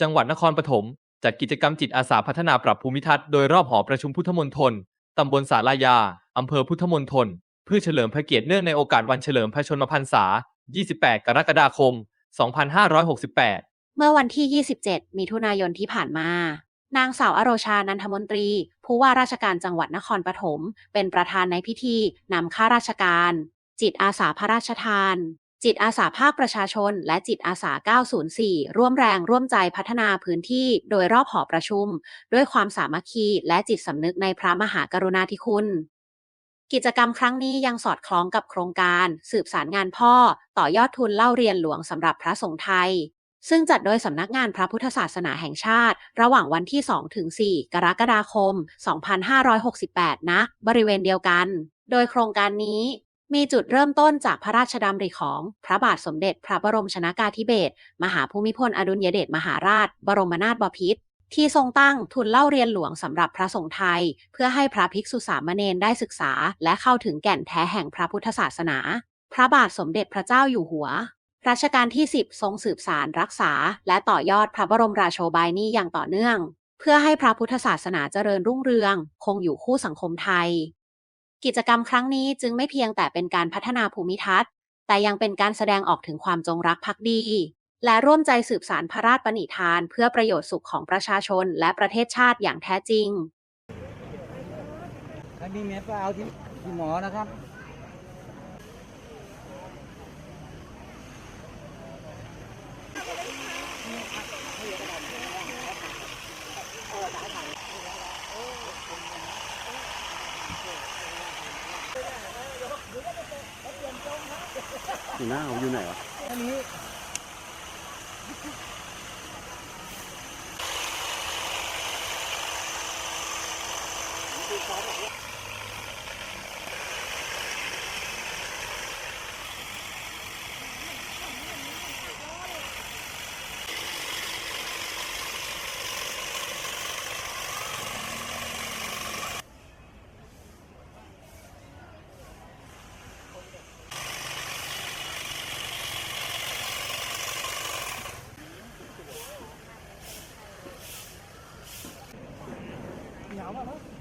จังหวัดนครปฐมจัดกิจกรรมจิตอาสาพัฒนาปรับภูมิทัศน์โดยรอบหอประชุมพุทธมณฑลตำบลสาลายา อำเภอพุทธมณฑลเพื่อเฉลิมพระเกียรติเนื่องในโอกาสวันเฉลิมพระชนมพรรษา 28 กรกฎาคม 2568 เมื่อวันที่ 27 มิถุนายนที่ผ่านมา นางสาวอโรชา นันทมนตรี ผู้ว่าราชการจังหวัดนครปฐม เป็นประธานในพิธีนำข้าราชการ จิตอาสาพระราชทาน จิตอาสาภาคประชาชน และจิตอาสา 904 ร่วมแรงร่วมใจพัฒนาพื้นที่โดยรอบหอประชุม ด้วยความสามัคคีและจิตสำนึกในพระมหากรุณาธิคุณกิจกรรมครั้งนี้ยังสอดคล้องกับโครงการ สืบสารงานพ่อ ต่อยอดทุนเล่าเรียนหลวงสำหรับพระสงฆ์ไทย ซึ่งจัดโดยสำนักงานพระพุทธศาสนาแห่งชาติ ระหว่างวันที่ 2 ถึง 4 กรกฎาคม 2568ณบริเวณเดียวกัน โดยโครงการนี้ มีจุดเริ่มต้นจากพระราชดำริของพระบาทสมเด็จพระบรมชนากาธิเบศรมหาภูมิพลอดุลยเดชมหาราช บรมนาถบพิตรที่ทรงตั้งทุนเล่าเรียนหลวงสำหรับพระสงฆ์ไทย เพื่อให้พระภิกษุสามเณรได้ศึกษา และเข้าถึงแก่นแท้แห่งพระพุทธศาสนา พระบาทสมเด็จพระเจ้าอยู่หัวรัชกาลที่ 10 ทรงสืบสารรักษา และต่อยอดพระบรมราโชบายนี้อย่างต่อเนื่อง เพื่อให้พระพุทธศาสนาเจริญรุ่งเรือง คงอยู่คู่สังคมไทย กิจกรรมครั้งนี้จึงไม่เพียงแต่เป็นการพัฒนาภูมิทัศน์ แต่ยังเป็นการแสดงออกถึงความจงรักภักดี และร่วมใจสืบสารพระราชปณิธาน เพื่อประโยชน์สุขของประชาชนและประเทศชาติอย่างแท้จริงถ้ามีเม็ดก็เอาที่หมอนะครับ อยู่หน้าอยู่ไหนวะอันนี้